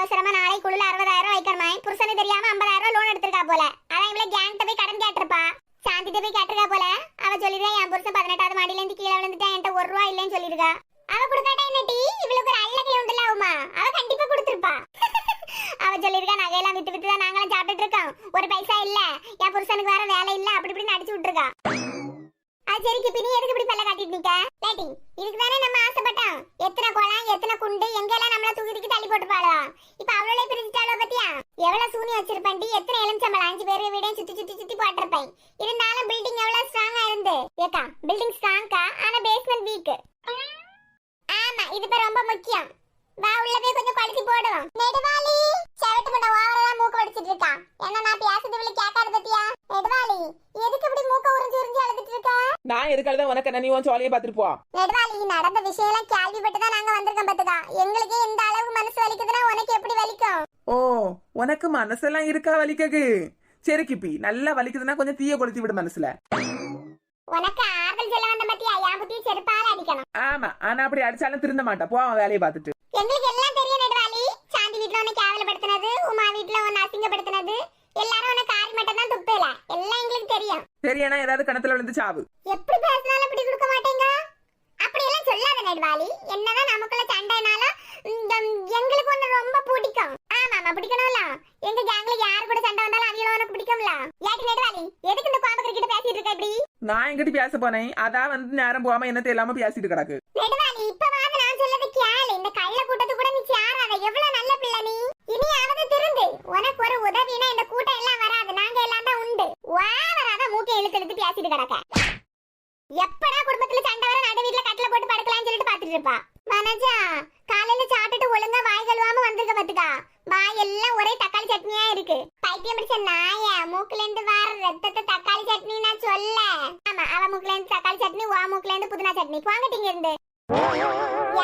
அவசரமா நாளை குழுல அறுபதாயிரம் வைக்கணுமா புருஷனுக்கு தெரியாம ஐம்பதாயிரம் ரூபாய் லோன் எடுத்திருக்கா போல அதான் இவ்வளவு கேங்கிட்ட போய் கடன் கேட்டிருப்பா சாந்திட்ட போய் கேட்டிருக்கா போல அவ சொல்லிருக்கா என் புருஷன் பதினெட்டாவது மாடியில இருந்து கீழே விழுந்துட்டா என்கிட்ட ஒரு ரூபா இல்லைன்னு சொல்லிருக்கா அவ கொடுக்காட்டா என்ன டீ இவளுக்கு ஒரு அல்லக்கை உண்டுல ஆகுமா அவ கண்டிப்பா கொடுத்திருப்பா அவ சொல்லிருக்கா நகையெல்லாம் வித்து வித்து தான் நாங்களும் சாப்பிட்டுட்டு இருக்கோம் ஒரு பைசா இல்ல என் புருஷனுக்கு வேற வேலை இல்ல அப்படி இப்படி நடிச்சு விட்டுருக்கா அது சரி கிப்பி நீ எதுக்கு இப்படி பல்ல காட்டிட்டு நிக்க லேட்டி இதுக்கு தானே நம்ம ஆசைப்பட்டோம் எத்தனை குளம் எத்தனை குண்டு எங்கெல்லாம் நம்மள தூக்கி தூக்கி தள்ளி போட்டுப்பாளோ இப்ப அவளோட பிரிச்சுட்டாளோ பத்தியா எவ்வளவு சூனி வச்சிருப்பேன் எத்தனை எலுமிச்சம்பளம் அஞ்சு பேர் வீடையும் சுத்தி சுத்தி சுத்தி போட்டிருப்பேன் இருந்தாலும் பில்டிங் எவ்வளவு ஸ்ட்ராங்கா இருந்து ஏக்கா பில்டிங் ஸ்ட்ராங்கா ஆனா பேஸ்மெண்ட் வீக் ஆமா இது இப்ப ரொம்ப முக்கியம். வா உள்ள போய் கொஞ்சம் குழச்சி போடுவோம் நெடுவாளி செவட்டு பண்ண ஓவரா மூக்க வடிச்சிட்டு இருக்கா. என்ன நான் பேசுறது இவளு கேட்காது பத்தியா? நெடுவாளி எதுக்கு இப்படி மூக்க உறிஞ்சு உறிஞ்சு அழுதுட்டு இருக்கா? நான் எதுக்காக உனக்கு என்ன நீ உன் சோழியை பார்த்துட்டு போ. நெடுவாளி நடந்த விஷயம் எல்லாம் கேள்விப்பட்டு தான் நாங்க வந்திருக்கோம் பாத்துக்கா எங்களுக்கே இந்த அளவுக்கு மனசு வலிக்குதுன்னா உனக்கு எப்படி வலிக்கும்? ஓ உனக்கு மனசெல்லாம் இருக்கா வலிக்ககு சரி கிப்பி நல்லா வலிக்குதுன்னா கொஞ்சம் தீய கொளுத்தி விடு மனசுல. உனக்கு ஆறுதல் சொல்ல வந்த பத்தியா? என் புத்தி செருப்பால அடிக்கணும். ஆமா ஆனா அப்படி அடிச்சாலும் திருந்த மாட்டா. போ அவன் வேலையை பார்த்துட்டு. எங்களுக்கு எல்லாம் தெரியும் நெடுவாளி. சாந்தி வீட்ல உன்னை கேவலப்படுத்தினது உமா வீட்ல உன்னை அசிங்கப்படுத்தினது. எல்லாரும் உன்னை காரி மட்டும் தான் துப்பல. எல்லாம் எங்களுக்கு தெரியும். தெரியனா ஏதாவது கணத்துல விழுந்து சாவு. எப்படி பேசினாலும் அப்படி கொடுக்க மாட்டேங்க? அப்படி எல்லாம் சொல்லாத நெடுவாளி. என்னதான் நமக்குள்ள சண்டைனாலும் எங்களுக்கு ஒண்ணு ரொம்ப பிடிக்கும். ஆமா ஆமா பிடிக்கணும்ல. எங்க கேங்ல யாரு கூட சண்டை வந்தாலும் அவியல உனக்கு பிடிக்கும்ல? ஏட்டி நெடுவாளி எதுக்கு இந்த கோபக்கர் கிட்ட பேசிட்டு இருக்க இப்படி? நான் எங்கிட்ட பேச போனேன். அதான் வந்து நேரம் போகாம என்னத்தை இல்லாம பேசிட்டு கிடக்கு. நெடுவாளி இப்பவாவது நான் சொல்லது கேளு. இந்த கள்ள கூட்டத்து கூட நீ சேராத. எவ்வளவு நல்ல பிள்ளை நீ. இனியாவது திருந்து. உனக்கு ஒரு உதவினா இந்த கூட்டம் எல்லாம் வராது. நாங்க எல்லாம் தான் உண்டு. ஓவராத மூக்கை இழுத்து இழுத்து பேசிட்டு கிடக்க. எப்படா குடும்பத்துல சண்டை வர நடு வீட்ல கட்டில போட்டு படுக்கலாம்னு சொல்லிட்டு பாத்துட்டு இருப்பா. மனஜா காலையில சாப்பிட்டுட்டு ஒழுங்கா வாய் கழுவாம வந்திருக்க பாத்துக்கா. வாய் எல்லாம் ஒரே தக்காளி சட்னியா இருக்கு. பைத்தியம் பிடிச்ச நாய மூக்குல இருந்து வர ரத்தத்தை தக்காளி சட்னி நான் சொல்ல. ஆமா அவ மூக்குல இருந்து தக்காளி சட்னி வா மூக்குல இருந்து புதினா சட்னி. போங்கட்டிங்க இருந்து.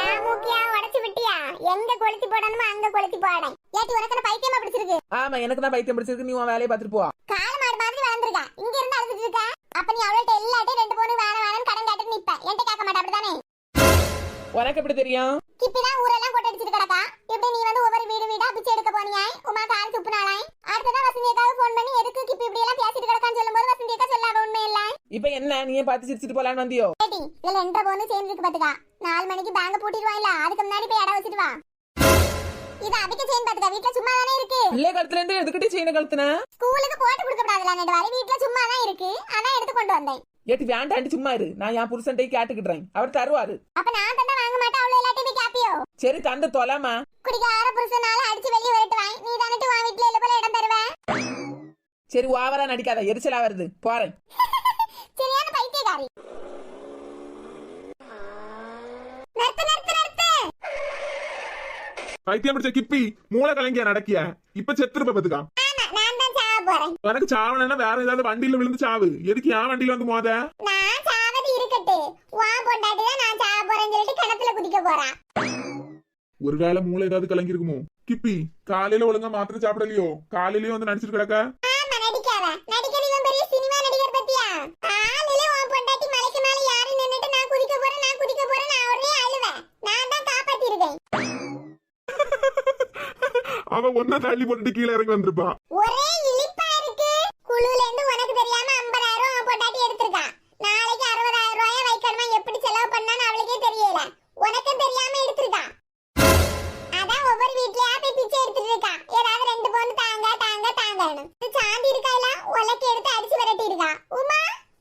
என் மூக்கியா உடைச்சு விட்டியா? எங்க கொளுத்தி போடணுமோ அங்க கொளுத்தி போடேன் ஏட்டி உனக்கு பைத்தியமா பிடிச்சிருக்கு? ஆமா எனக்கு தான் பைத்தியம் பிடிச்சிருக்கு. நீ உன் வேலையை பார்த்துட்டு போ. கால மாடு மாதிரி வளர்ந்துருக்கா. இங்க இருந்து அழுதுட்டு இருக்க. அப்ப நீ அவள்கிட்ட எல்லாட்டையும் ரெண்டு பொண்ணு வேற வேணும்னு கடன் கேட்டு நிப்ப. என்கிட்ட கேட்க மாட்டா அப்படிதானே உனக்கு எப்படி தெரியும்? கிப்பிதான் ஊரெல்லாம் கொட்டை அடிச்சிட்டு கிடக்கா. இப்படி நீ வந்து ஒவ்வொரு வீடு வீடா பிச்சை எடுக்க போனியாய்? உமா கால் துப்புனாளாய்? அடுத்ததான் வசந்தி அக்காவுக்கு ஃபோன் பண்ணி எதுக்கு கிப்பி இப்படி எல்லாம் பேசிட்டு கிடக்கான்னு சொல்லும்போது வசந்தி அக்கா சொல்லாத உண்மை இல்ல இப்ப என்ன? நீயே பார்த்து சிரிச்சிட்டு போலான்னு வந்தியோ? ஏட்டி இதுல ரெண்டரை பொண்ணு சேர்ந்து இருக்கு பாத்துக்கா நாலு மணிக்கு பேங்க பூட்டிடுவாயில அதுக்கு முன்னாடி போய் இடம் வச்சுட்டு வா. இது அதுக்கு செயின் பாத்துக்கா வீட்டுல சும்மா தானே இருக்கு? பிள்ளை கழுத்துல இருந்து எதுக்கிட்டே செயின கழுத்துன? ஸ்கூலுக்கு போட்டு கொடுக்க கூடாதுல நெடுவாரி வீட்டுல சும்மா தான் இருக்கு. அதான் எடுத்து கொண்டு வந்தேன். ஏட்டி வேண்டாண்டி சும்மா இரு. நான் என் புருஷன்ட்டே கேட்டுக்கிட்டுறேன். அவர் தருவாரு. அப்ப நான் தந்தா வாங்க மாட்டேன். அவ்வளவு எல்லாத்தையும் போய் கேப்பியோ? சரி தந்து தொலைமா குடிக்கார புருஷனால அடிச்சு வெளியே விரட்டுவாய் நீ தானட்டு வா வீட்டுல இல்ல போல இடம் தருவ? சரி ஓவரா நடிக்காத. எரிச்சலா வருது. போறேன். சரியான பைத்தியக்காரி? நிறுத்து நிறுத்து நிறுத்து. பைத்தியம் பிடிச்ச கிப்பி மூளை கலங்கியா நடக்கிய? இப்ப செத்துருப்ப பாத்துக்கா போறேன். எனக்கு சாவலன்னா வேற ஏதாவது வண்டியில விழுந்து சாவு. எதுக்கு என் வண்டியில வந்து மோத? நான் சாவது இருக்கட்டு. வா பொண்டாட்டி நான் சாவ போறேன்னு சொல்லிட்டு கிணத்துல குதிக்க போறா. ஒருவேளை மூளை ஏதாவது கலங்கி இருக்குமோ கிப்பி காலையில ஒழுங்கா மாத்திரை சாப்பிடலையோ? காலையிலயும் வந்து நடிச்சிட்டு கிடக்க? ஆமா நடிக்காத. நடிக்கிற இவன் பெரிய சினிமா நடிகர் உலக்கி எடுத்து அடிச்சு விரட்டி இருக்கா உமா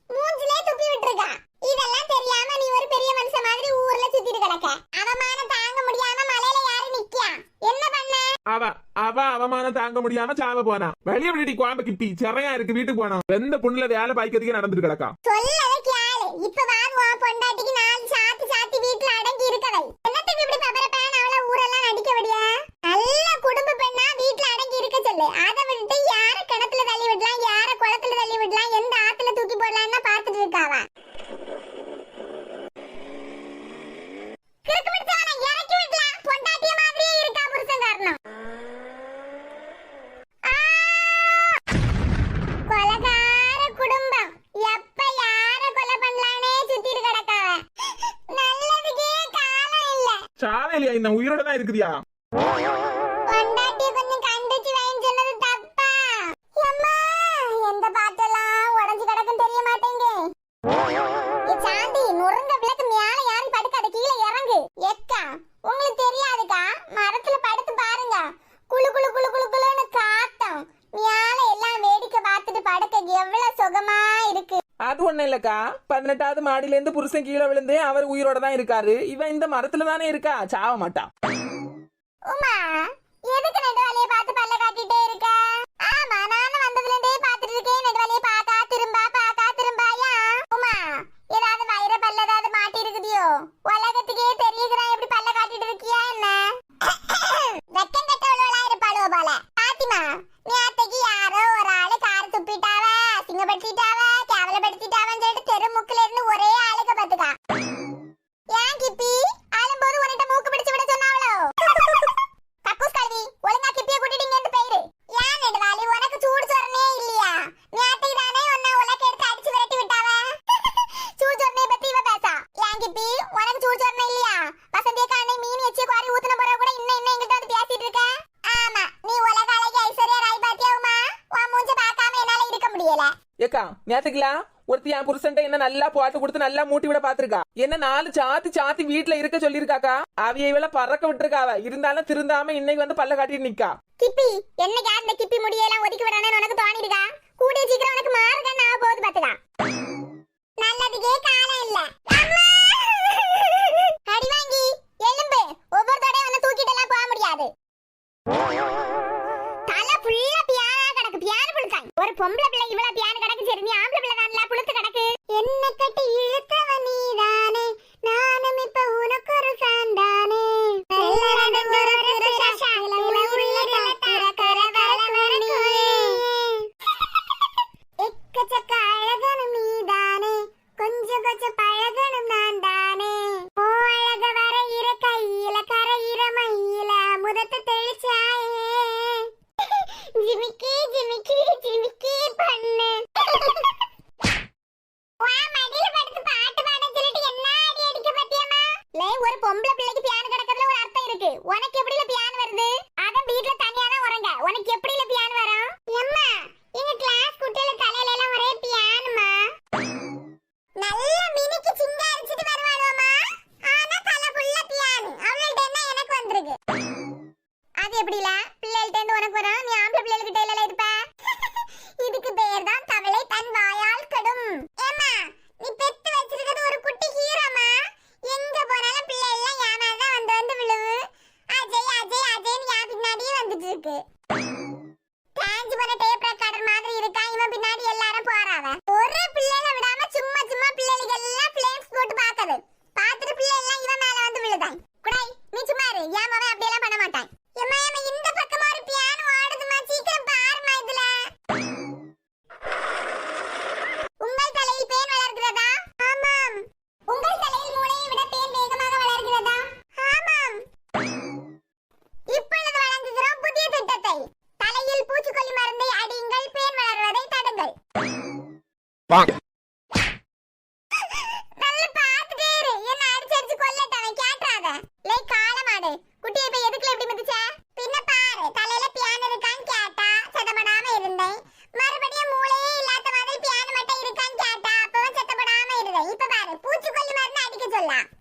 மூஞ்சிலே துப்பி விட்டுருக்கா. இதெல்லாம் தெரியாம நீ ஒரு பெரிய மனுஷன் மாதிரி ஊர்ல சுத்திட்டு கிடக்க. அவமானம் தாங்க முடியாம மலையில யாரு நிக்கியா? என்ன பண்ண? அவ அவ அவமானம் தாங்க முடியாம சாவ போனா. வெளிய விட்டுட்டி குழம்பு கிப்பி சிறையா இருக்கு வீட்டுக்கு போனா. வெந்த புண்ணுல வேலை பாய்க்கிறதுக்கே நடந்துட்டு கிடக்கா சொல்லவே கேளு இப்ப வாங்குவா பொண்டாட்டிக்கு நாலு சாத்தி சாத்தி வீட்டுல அடங்கி இருக்கவை என்னத்துக்கு இப்படி பபரப்பேன் அவள ஊரெல்லாம் நடிக்க விடியா நல்ல குடும்ப பெண்ணா வீட்டுல அடங்கி இருக்க சொல்லு அதை விட்டுட்டு யார கிணத்துல தள்ளி விடலாம் யார குளத்துல தள்ளி விடலாம் எந்த ஆத்துல தூக்கி போடலாம்னு பார்த்துட்டு இருக்காவா கிறுக்கு பிடிச்சவனை இறக்கி விடலாம் பொண்டாட்டிய மாதிரியே இருக்கா புருஷன் காரணம் கொலகார குடும்பம் எப்ப யார கொலை பண்ணலானே சுத்திட்டு கிடக்காவ இந்த உயிரோட தான் இருக்குதியா? மாடியிலேருந்து புருஷன் கீழே விழுந்து அவர் உயிரோட தான் இருக்காரு. இவன் இந்த மரத்துல தானே இருக்கா? சாவ மாட்டான் இருக்கான் நேத்துக்கலாம் ஒருத்தி என் புருஷன்ட்ட என்ன நல்லா போட்டு கொடுத்து நல்லா மூட்டி விட பாத்துருக்கா? என்ன நாலு சாத்தி சாத்தி வீட்டுல இருக்க சொல்லிருக்காக்கா அவிய இவள பறக்க விட்டுருக்காவ. இருந்தாலும் திருந்தாம இன்னைக்கு வந்து பல்ல காட்டிட்டு நிக்கா. கிப்பி என்ன யார் கிப்பி முடியெல்லாம் ஒதுக்கி விடணும்னு உனக்கு தோணிடுக்கா கூடிய சீக்கிரம் உனக்கு மாறுதான் நான் போகுது பாத்துக்கா. நல்லதுக்கே காலம் இல்ல. அடி வாங்கி எலும்பு. ஒவ்வொரு தடையும் உன்னை தூக்கிட்டு எல்லாம் போக முடியாது. தலை ஃபுல்லா பியானா கிடக்கு. பியானு புழுக்காய் ஒரு பொம்பளை பிள்ளை இவ்வளவு பியானு கிடக்கு. சொல்லலாம்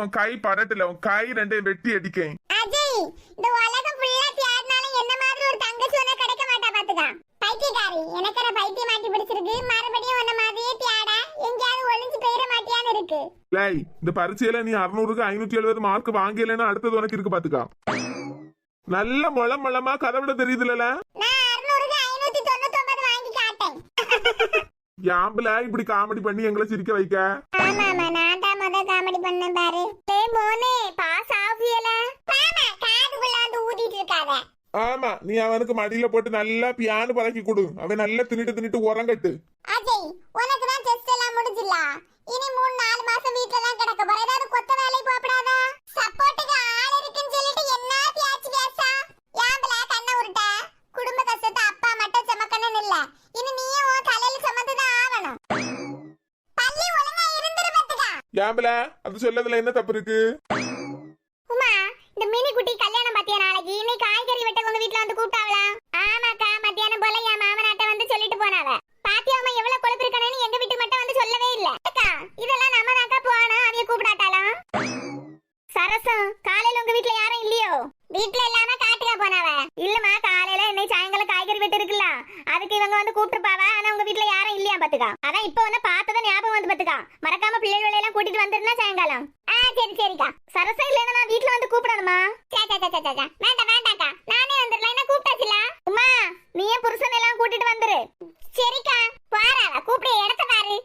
உன் கை பரட்டல உன் கை ரெண்டையும் வெட்டி அடிக்கேன். அஜய் இந்த உலகம் ஃபுல்லா தேடினாலும் என்ன மாதிரி ஒரு தங்கச்சி உன கிடைக்க மாட்டா பாத்துக்க. பைத்தியக்காரி எனக்கு என்ன பைத்தியம் மாட்டி பிடிச்சிருக்கு? மறுபடியும் உன்ன மாதிரியே தேட எங்கேயாவது ஒளிஞ்சு போயிட மாட்டியான்னு இருக்கு. லை இந்த பரீட்சையில நீ அறுநூறுக்கு ஐநூத்தி எழுபது மார்க் வாங்கலன்னா அடுத்தது உனக்கு இருக்கு பாத்துக்கா. நல்ல மொளம் மொளமா கதவிட தெரியுதுல நான் அறுநூறுக்கு ஐநூத்தி தொண்ணூத்தி ஒன்பது வாங்கி காட்டேன். இப்படி காமெடி பண்ணி எங்களை சிரிக்க வைக்க? ஆமா ஆமா நான் மொத காமெடி பண்ண பாரு. டேய் மோனே பாஸ் ஆவியல மாமா காதுக்குள்ள வந்து ஊதிட்டு இருக்காத. ஆமா நீ அவனுக்கு மடியில போட்டு நல்லா பியானு பறக்கி கொடு. அவன் நல்லா தின்னுட்டு தின்னுட்டு உறங்கட்டு. அஜய் உனக்கு தான் டெஸ்ட் எல்லாம் முடிஞ்சிடலாம் இனி ஏம்பல அது சொல்லதுல என்ன தப்பு இருக்கு? உமா இந்த மினி குட்டி கல்யாணம் பாத்தியா நாளைக்கு? இன்னைக்கு காய்கறி வெட்ட உங்க வீட்ல வந்து கூப்பிட்டாவலாம் ஆமாக்கா மத்தியானம் போல என் மாமனாட்ட வந்து சொல்லிட்டு போனாவ. பாத்தியா அம்மா எவ்வளவு கொழுப்பு இருக்கானு எங்க வீட்டு மட்டும் வந்து சொல்லவே இல்ல. அக்கா இதெல்லாம் நம்ம தாக்கா போனா அவிய கூப்பிடாட்டாலாம் சரசம் காலையில உங்க வீட்ல யாரும் இல்லையோ? வீட்ல இல்லாம காட்டுக்கா போனாவ. இல்லம்மா காலையில இன்னைக்கு சாயங்காலம் காய்கறி வெட்டு இருக்குல்ல. அதுக்கு இவங்க வந்து கூப்பிட்டுருப்பாவ. ஆனா உங்க வீட்ல யாரும் இல்லையா பாத்துக்கா? அதான் இப்ப வந்து பார்த்ததை ஞாபகம் வந்து பாத்துக்கா. மறக்காம பிள்ளைகளை எல்லாம் கூட்டிட்டு வந்துருந்தா சாயங்காலம். ஆ சரி சரிக்கா. சரசம் இல்லைன்னா நான் வீட்டுல வந்து கூப்பிடணுமா? சே சே சே சே, வேண்டாம் வேண்டாம்க்கா. நானே வந்துடலாம் என்ன கூப்பிட்டாச்சுல? உமா நீ புருஷன் எல்லாம் கூட்டிட்டு வந்துரு. சரிக்கா. பாராவ கூப்பிட இடத்த பாரு.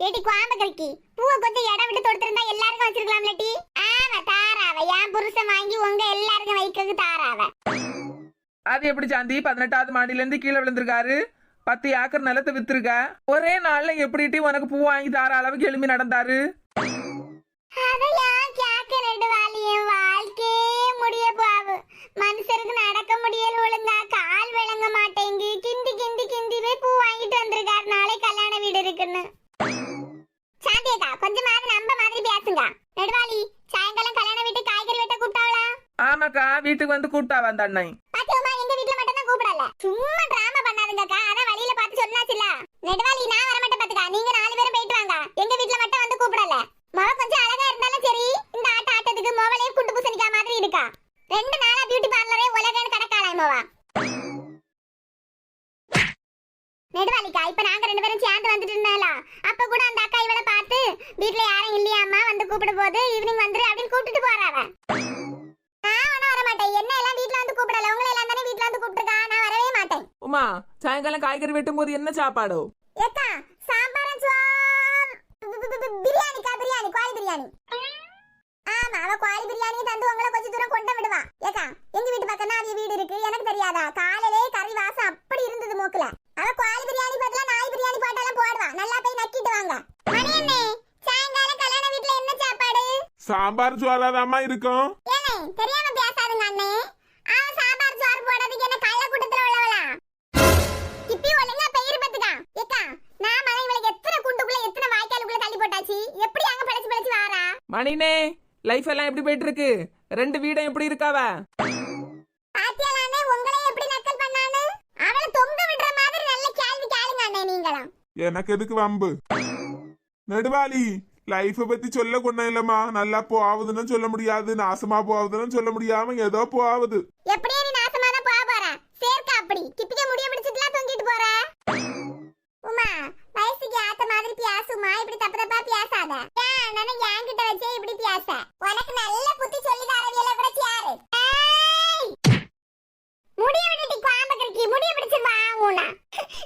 ஏடி குவாம்பகரிக்கி பூவை கொஞ்சம் இடம் விட்டு தொடுத்திருந்தா எல்லாருக்கும் வச்சிருக்கலாம்ல டி? ஆமா தாராவ. என் புருஷன் வாங்கி உங்க எல்லாருக்கும் வைக்கிறது தாராவ. அது எப்படி சாந்தி? பதினெட்டாவது மாடியில இருந்து கீழே விழுந்திருக்காரு. பத்து ஏக்கர் நிலத்தை வித்திருக்க? ஒரே நாள்ல எப்படி உனக்கு பூ வாங்கி தார அளவுக்கு எழும்பி நடந்தாரு? மனுஷருக்கு நடக்க முடியல ஒழுங்கா கால் விளங்க மாட்டேங்கி கிண்டி கிண்டி கிண்டி போய் பூ வாங்கிட்டு வந்திருக்காரு. நாளை கல்யாண வீடு இருக்குன்னு. சாந்தியக்கா கொஞ்சமாவது நம்ப மாதிரி பேசுங்க. நெடுவாளி சாயங்காலம் கல்யாண வீட்டு காய்கறி வெட்ட கூப்பிட்டாவளா? ஆமாக்கா வீட்டுக்கு வந்து கூப்பிட்டா வந்த அண்ணை பாத்தியம்மா எங்க வீட்ல மட்டும் தான் கூப்பிடல. சும்மா நெடுவாளி நான் வர மாட்டேன் பாத்துக்கா. நீங்க நாலு பேரும் போயிட்டு வாங்க. எங்க வீட்ல மட்டும் வந்து கூப்பிடல. மவ கொஞ்சம் அழகா இருந்தாலும் சரி இந்த ஆட்ட ஆட்டத்துக்கு முகலே குண்டு பூசணிக்கா மாதிரி இருக்கா? ரெண்டு நாளா பியூட்டி பார்லரே உலகன்னு கடக்காளாய் மோவா. நெடுவாளிக்கா இப்ப நாங்க ரெண்டு பேரும் சேர்ந்து வந்துட்டு இருந்தாலா அப்ப கூட அந்த அக்கா இவளை பார்த்து வீட்ல யாரும் இல்லையாமா வந்து கூப்பிட போது ஈவினிங் வந்துரு அப்படின்னு கூப்பிட்டுட்டு போறாங்க நான் வர மாட்டேன். என்ன எல்லாம் வீட்ல வந்து கூப்பிடல. உங்களை எல்லாம் தானே வீட்ல வந்து கூப்பிட்டுருக்கா? நான் வரவே மாட்டேன். உமா சாயங்காலம் காய்கறி வெட்டும் போது என்ன சாப்பாடு? ஏக்கா சாம்பாரும் பிரியாணிக்கா பிரியாணி கோழி பிரியாணி ஆமா அவ கோழி பிரியாணி தந்து உங்களை கொஞ்சம் தூரம் கொண்டு விடுவா. ஏக்கா எங்க வீட்டு பக்கம் தான் வீடு இருக்கு. எனக்கு தெரியாதா? காலையிலே கறி வாசம் அப்படி இருந்தது மூக்குல. அவ கோழி பிரியாணி பதிலா நாய் பிரியாணி போட்டாலும் போடுவா. நல்லா போய் நக்கிட்டு வாங்க. மணி அண்ணே சாயங்காலம் கல்யாண வீட்ல என்ன சாப்பாடு? சாம்பார் சோறாதாம்மா இருக்கும். தெரியாம பேசாதுங்க அண்ணே. அவ சாம்பார் சோறு போடுறதுக்கு என்ன எத்தனை வாய்க்காலுக்குள்ள தள்ளி போட்டாச்சு. எப்படி அங்க பழச்சு பழச்சு வாரா? மணினே லைஃப் எல்லாம் எப்படி போயிட்டு இருக்கு ரெண்டு வீடும் எப்படி இருக்காவ? பாத்தியாலானே உங்களை எப்படி நக்கல் பண்ணானு அவளை தொங்க விடுற மாதிரி நல்ல கேள்வி கேளுங்க அண்ணே நீங்களும். எனக்கு எதுக்கு வம்பு? நெடுவாளி லைஃப பத்தி சொல்ல கொண்டேன் இல்லம்மா. நல்லா போகுதுன்னு சொல்ல முடியாது நாசமா போகுதுன்னு சொல்ல முடியாம ஏதோ போகுது. எப்படியே நீ நாசமா தான் போக போற? சேர்க்கா அப்படி. கிப்பிக்க முடிய பிடிச்சிட்டுலாம் தொங்கிட்டு போற? உமா வயசுக்கு ஏத்த மாதிரி பியாசுமா இப்படி தப்பு தப்பா பியாசாத ஏன்? நானும் என்கிட்ட வச்சே இப்படி பியாச உனக்கு நல்ல புத்தி சொல்லி தரவியல கூட யாரு? முடிய விட்டுட்டு பாம்பு குவாம்பக்கறிக்கு முடிய பிடிச்சு வாங்கூனா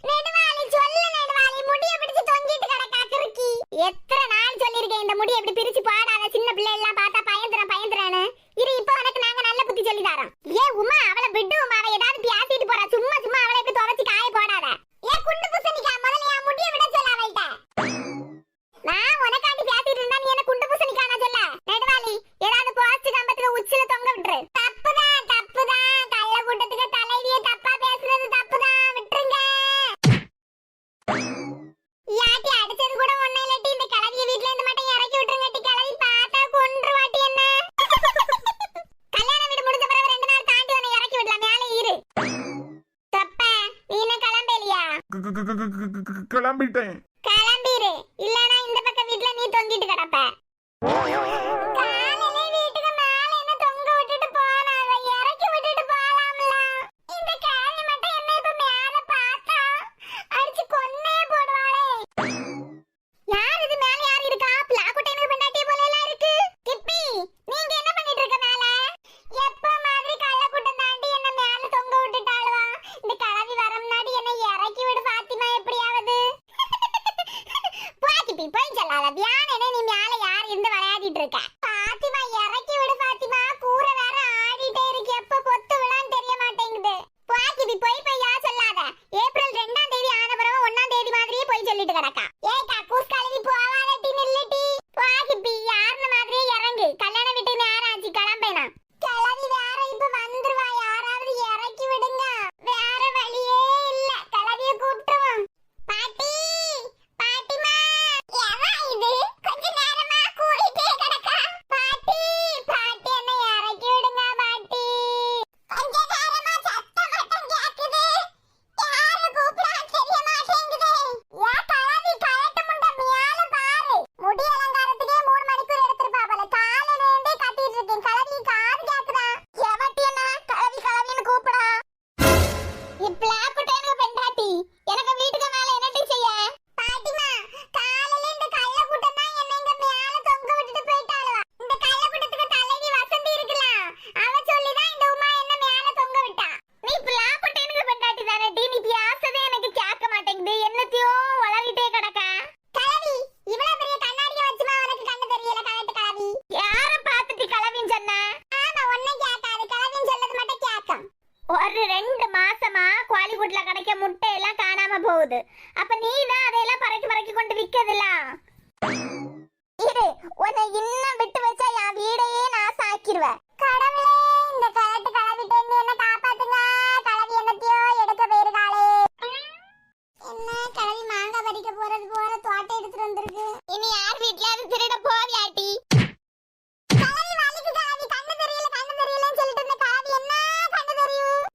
நெடுவாளி சொல்லு நெடுவாளி. முடிய பிடிச்சு தொங்கிட்டு கிடக்கா கிறுக்கி. எத்தனை நாள் சொல்லியிருக்கேன் இந்த முடிய இப்படி பிரிச்சு பாடாத சின்ன பிள்ளை எல்லாம் பார்த்தா பயந்துறேன் பயந்துறேன்னு இரு இப்போ உனக்கு நாங்க நல்ல புத்தி சொல்லி தரோம் ஏ உமா அவளை விட்டு உமா அவ ஏதாவது பேசிட்டு போறா சும்மா சும்மா அவளை இப்படி துவைச்சு காய போடாத ஏ குண்டு பூசணிக்கா முதல்ல என் முடிய விட சொல்ல அவள்கிட்ட நான் உனக்காண்டி பேசிட்டு இருந்தா நீ என்ன குண்டு பூசணிக்கா நான் சொல்ல நெடுவாளி ஏதாவது போஸ்ட் கம்பத்துக்கு உச்சில தொங்க விட்டுரு தப்புதான் தப்புதான் கள்ள கூட்டத்துக்கு தலைவிய தப்பா பேசுறது தப்புதான் விட்டுருங்க யாட்டி அடிச்சது கூட ஒண்ணு இல்லாட்டி இந்த கிளவிய வீட்ல இருந்து மட்டும் இறக்கி விட்டுருங்கட்டி கிளவி பார்த்தா கொன்று வாட்டி என்ன கல்யாண வீடு முடிஞ்ச பிறகு ரெண்டு நாள் தாண்டி உன்னை இறக்கி விடலாம் மேலே இரு தப்ப நீ என்ன கிளம்பலையா க- க- க- க- க- க- கிளம்பிட்டேன். கிளம்பிரு. இல்லனா இந்த பக்கம் வீட்ல நீ தொங்கிட்டு கிடப்ப. நீ தான் அதையெல்லாம் பறக்கி பறக்கி கொண்டு விக்கிறதுல இரு உன்னை இன்னும் விட்டு வச்சா என் வீடையே நான் சாக்கிடுவேன் கடவுளே இந்த கலட்டு கலவிட்டு என்ன காப்பாத்துங்க. கலவி என்னத்தையோ எடுக்க போயிருக்காளே. என்ன கலவி மாங்காய் பறிக்க போறது போற தோட்டம் எடுத்துட்டு வந்திருக்கு. இனி யார் வீட்லயாவது திருட போவியாட்டி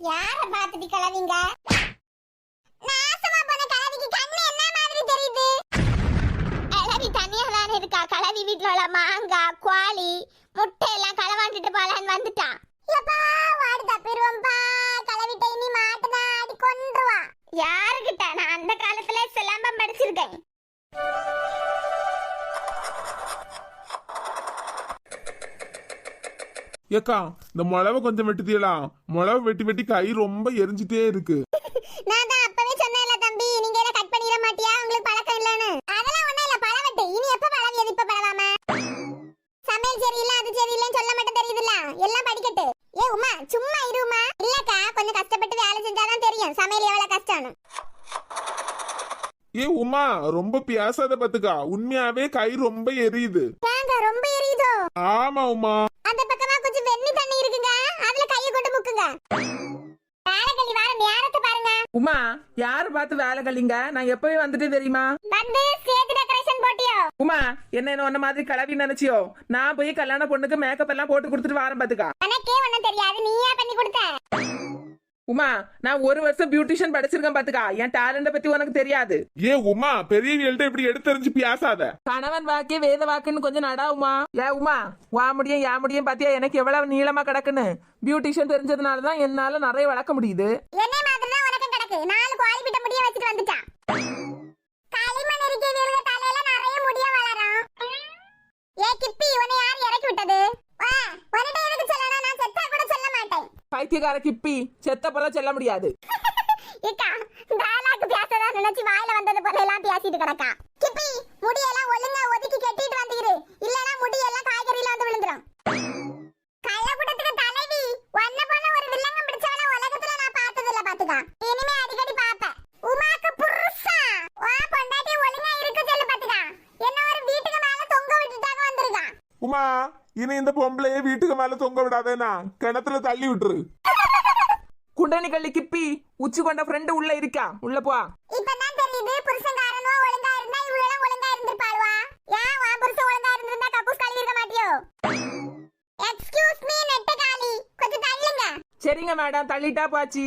யார பாத்துட்டு கிளவி இருக்கா கிளவி உள்ள மாங்காய் குவாலி முட்டை எல்லாம் களவாண்டுட்டு போலான்னு வந்துட்டான். எப்பா வாடி தப்பிடுவோம்பா கிளவிட்ட இனி மாட்டுனா அடி கொன்றுவா. யாருக்கிட்ட? நான் அந்த காலத்துல சிலம்பம் படிச்சிருக்கேன். ஏக்கா இந்த மிளவை கொஞ்சம் வெட்டுதீங்களா மிளவை வெட்டி வெட்டி கை ரொம்ப எரிஞ்சிட்டே இருக்கு. ரொம்ப பேசாத பாத்துக்கா. உண்மையாவே கை ரொம்ப எரியுது. ஏங்க ரொம்ப எரியுதோ? ஆமா உமா. அந்த பக்கமா கொஞ்சம் வெண்ணி தண்ணி இருக்குங்க. அதுல கையை கொண்டு முக்குங்க. வேலைக்கல்லி வார நேரத்தை பாருங்க. உமா யாரு பார்த்து வேலை கழிங்க? நான் எப்பவே வந்துட்டு தெரியுமா? வந்து ஸ்டேஜ் டெக்கரேஷன் போட்டியோ? உமா என்ன என்ன உன்ன மாதிரி கிளவி நினைச்சியோ? நான் போய் கல்யாண பொண்ணுக்கு மேக்கப் எல்லாம் போட்டு கொடுத்துட்டு வாரம் பாத்துக்கா. எனக்கே ஒண்ணும் தெரியாது. நீயா பண்ணி கொடுத்த? உமா நான் ஒரு வருஷம் பியூட்டிஷியன் படிச்சிருக்கேன் பாத்துக்கா. என் டேலண்ட பத்தி உனக்கு தெரியாது. ஏ உமா பெரியவியல்ட்ட இப்படி எடுத்தறிஞ்சு பேசாத. கணவன் வாக்கே வேத வாக்குன்னு கொஞ்சம் நடா உமா. ஏ உமா வா முடியும் யா முடியும் பாத்தியா? எனக்கு எவ்வளவு நீளமா கிடக்குன்னு. பியூட்டிஷியன் தெரிஞ்சதுனால தான் என்னால நிறைய வளர்க்க முடியுது. என்னை மாதிரி தான் உனக்கு கிடக்கு. நாலு கோழி பிட்ட முடிய வச்சுட்டு வந்துட்டான் களிமண் இருக்கே வீரங்க தலையில நிறைய முடிய வளரும் ஏ கிப்பி உன்னை யார் இறக்கி விட்டது வா உன்கிட்ட எதுக்கு சொல்லணும் நான் செத்தா கூட சொல்ல மாட்டேன் பைத்தியக்கார கிப்பி செத்த போல செல்ல முடியாது. இக்கா டயலாக் பேசதான் நினைச்சு வாயில வந்தது போல எல்லாம் பேசிட்டு கிடக்கா. கிப்பி முடியெல்லாம் ஒழுங்கா ஒதுக்கி கட்டிட்டு வந்துரு இல்லனா முடியெல்லாம் காய்கறியில வந்து விழுந்துரும். கள்ளக்கூட்டத்துக்கு தலைவி ஒன்ன போல ஒரு வில்லங்கம் பிடிச்சவன உலகத்துல நான் பார்த்தது இல்ல பாத்துக்கா. இனிமே அடிக்கடி பாப்பேன் உமாக்கு புருஷா. வா பொண்டாட்டி ஒழுங்கா இருக்க சொல்லு பாத்துக்கா. என்ன ஒரு வீட்டுக்கு மேல தொங்க விட்டுட்டாங்க வந்திருக்கா. உமா இனி இந்த பொம்பளைய வீட்டுக்கு மேல தொங்க விடாதேனா கிணத்துல தள்ளி விட்டுரு. கிப்பி உச்சி கொண்ட ஃப்ரெண்டு உள்ள இருக்கா? உள்ள போ. இப்பதான் தெரியுது புருஷன்காரனுவா ஒழுங்கா இருந்தா இவ்வளவு ஒழுங்கா இருந்திருப்பாளுவா? ஏன் வா புருஷன் ஒழுங்கா இருந்திருந்தா கக்கூஸ் கழுவி இருக்க மாட்டியோ? எக்ஸ்கியூஸ் மீ நெட்டகாலி கொஞ்சம் தள்ளுங்க. சரிங்க மேடம் தள்ளிட்டா பாச்சி.